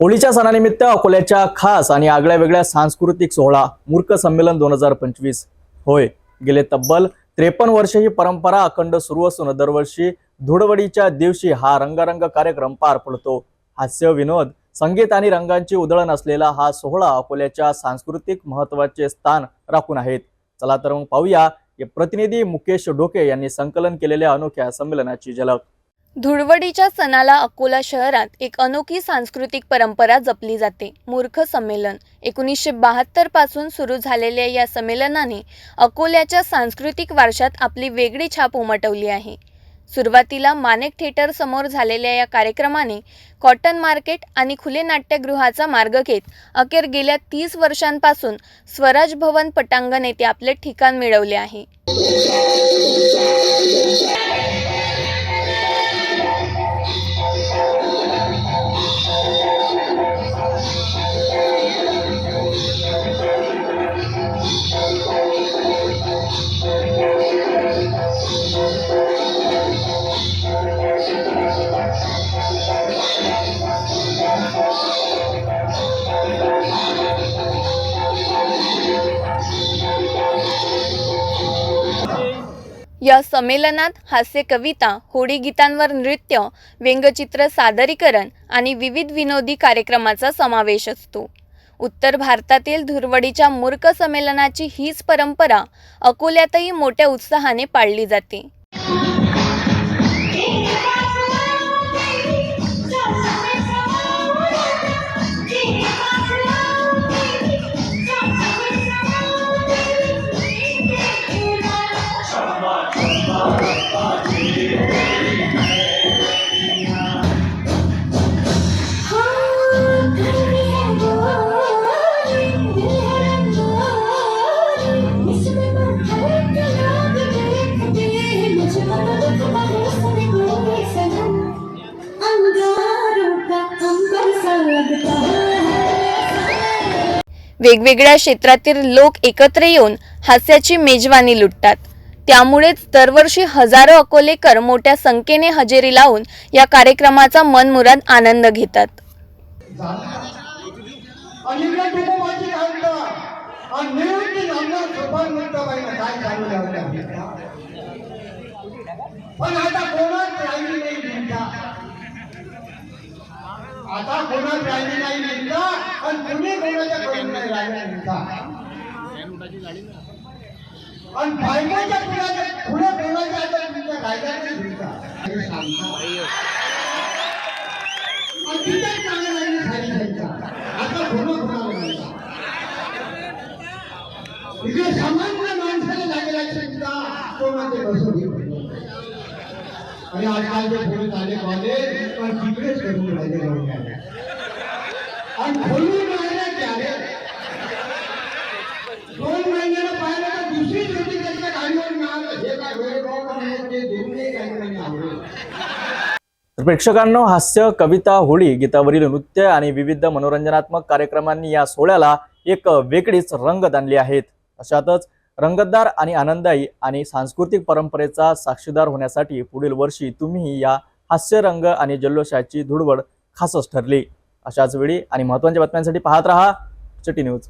होळीच्या सणानिमित्त अकोल्याच्या खास आणि आगळ्या वेगळ्या सांस्कृतिक सोहळा मूर्ख संमेलन दोन हजार पंचवीस. होय गेले तब्बल त्रेपन्न वर्ष ही परंपरा अखंड सुरू असून दरवर्षी धुळवडीच्या दिवशी हा रंगारंग कार्यक्रम पार पडतो. हास्य विनोद संगीत आणि रंगांची उधळण असलेला हा सोहळा अकोल्याच्या सांस्कृतिक महत्त्वाचे स्थान राखून आहेत. चला तर मग पाहूया हे प्रतिनिधी मुकेश डोके यांनी संकलन केलेल्या अनोख्या संमेलनाची झलक. धुळवडीच्या सणाला अकोला शहरात एक अनोखी सांस्कृतिक परंपरा जपली जाते. मूर्ख संमेलन. एकोणीसशे बहात्तरपासून सुरू झालेल्या या संमेलनाने अकोल्याच्या सांस्कृतिक वारशात आपली वेगळी छाप उमटवली आहे. सुरुवातीला मानेक थिएटर समोर झालेल्या या कार्यक्रमाने कॉटन मार्केट आणि खुले नाट्यगृहाचा मार्ग घेत अखेर गेल्या तीस वर्षांपासून स्वराज भवन पटांगण येथे आपले ठिकाण मिळवले आहे. या संमेलनात हास्य कविता होडी गीतांवर नृत्य व्यंगचित्र सादरीकरण आणि विविध विनोदी कार्यक्रमाचा समावेश असतो. उत्तर भारतातील धुरवडीच्या मूर्ख संमेलनाची हीच परंपरा अकोल्यातही मोठ्या उत्साहाने पाळली जाते. वेगवेगळ्या क्षेत्रातील लोक एकत्र येऊन हास्याची मेजवानी लुटतात. त्यामुळेच दरवर्षी हजारो अकोलेकर मोठ्या संख्येने हजेरी लावून या कार्यक्रमाचा मनमुराद आनंद घेतात. पण आता कोणाच राहिली नाही चिंता आता कोणाच राहिली नाही चिंता आणि तुम्ही कोणाच्या करून आणि बायकाच्या पुढे पुढे कोणाच्या आता हे सांगता. आणि आता सामान्य माणसाला चिंता आणि आजकालचे पोलीस आले कॉलेज पण तिकडेच करून राहिले आणि खोलून प्रेक्षकांनो हास्य कविता होळी गीतावरील नृत्य आणि विविध मनोरंजनात्मक कार्यक्रमांनी या सोहळ्याला एक वेगळीच रंगत आणली आहेत. अशातच रंगतदार आणि आनंददायी आणि सांस्कृतिक परंपरेचा साक्षीदार होण्यासाठी पुढील वर्षी तुम्ही या हास्यरंग आणि जल्लोषाची धुडवड खासच ठरली. अशाच वेळी आणि महत्त्वाच्या बातम्यांसाठी पाहत रहा चटी न्यूज.